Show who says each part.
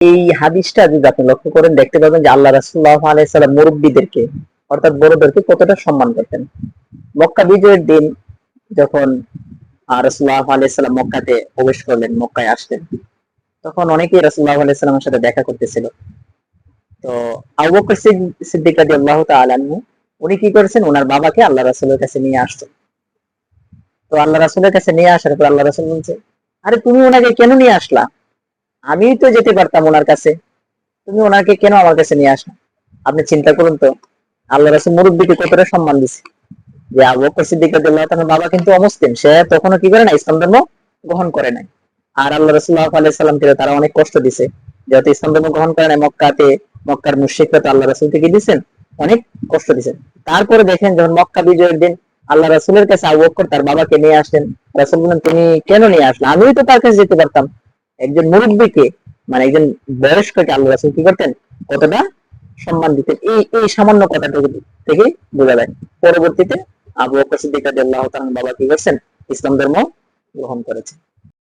Speaker 1: এই হাদিসটা যদি আপনি লক্ষ্য করেন, দেখতে পাবেন যে আল্লাহ রাসুল্লাহ আলাইসাল্লাম মুরব্বীদেরকে, অর্থাৎ বড়দেরকে কতটা সম্মান করতেন। মক্কা বিজয়ের দিন যখন রাসুল্লাহ আলাইসাল্লাম মক্কাতে প্রবেশ করলেন, মক্কায় আসলেন, তখন অনেকেই রাসুল্লাহ আলাইসাল্লামের সাথে দেখা করতেছিল। তো আবু বকর সিদ- সিদ্দিক রাদি আল্লাহ তালু উনি কি করেছেন? ওনার বাবাকে আল্লাহ রাসুলের কাছে নিয়ে আসছেন। তো আল্লাহ রাসুলের কাছে নিয়ে আসার পর আল্লাহ রাসুল বলছে, আরে তুমি ওনাকে কেন নিয়ে আসলা? আমি তো যেতে পারতাম ওনার কাছে। তুমি ওনাকে কেন আমার কাছে নিয়ে আসলা? আপনি চিন্তা করুন তো আল্লাহ রাসুল মুরব্বীকে কতটা সম্মান দিছে। যে আবু বকর সিদ্দিক রাদিয়াল্লাহু বাবা কিন্তু অমুসলিম, সে তখনও কি করে না ইসলাম ধর্ম গ্রহণ করে নাই। আর আল্লাহ রাসূলুল্লাহ আলাইহি সাল্লামকে তারা অনেক কষ্ট দিছে। যেহেতু ইসলাম ধর্ম গ্রহণ করে নাই, মক্কাতে, মক্কার মুশরিকরা তো আল্লাহ রাসূলকে কি দিয়েছেন অনেক কষ্ট দিয়েছেন তারপরে দেখেন যখন মক্কা বিজয়ের দিন, আল্লাহ রাসূলের কাছে আবু বকর তার বাবাকে নিয়ে আসলেন। রাসূল বললেন, তুমি কেন নিয়ে আসলে? আমিও তো তার কাছে যেতে পারতাম। একজন মুরব্বীকে মানে একজন বয়স্ককে আল্লাহ রাসুল কি করতেন? কতটা সম্মান দিতেন। এই এই সামান্য কথাটা থেকে বোঝা যায়। পরবর্তীতে আবু বকর সিদ্দিক বাবা কি করছেন? ইসলাম ধর্ম গ্রহণ করেছে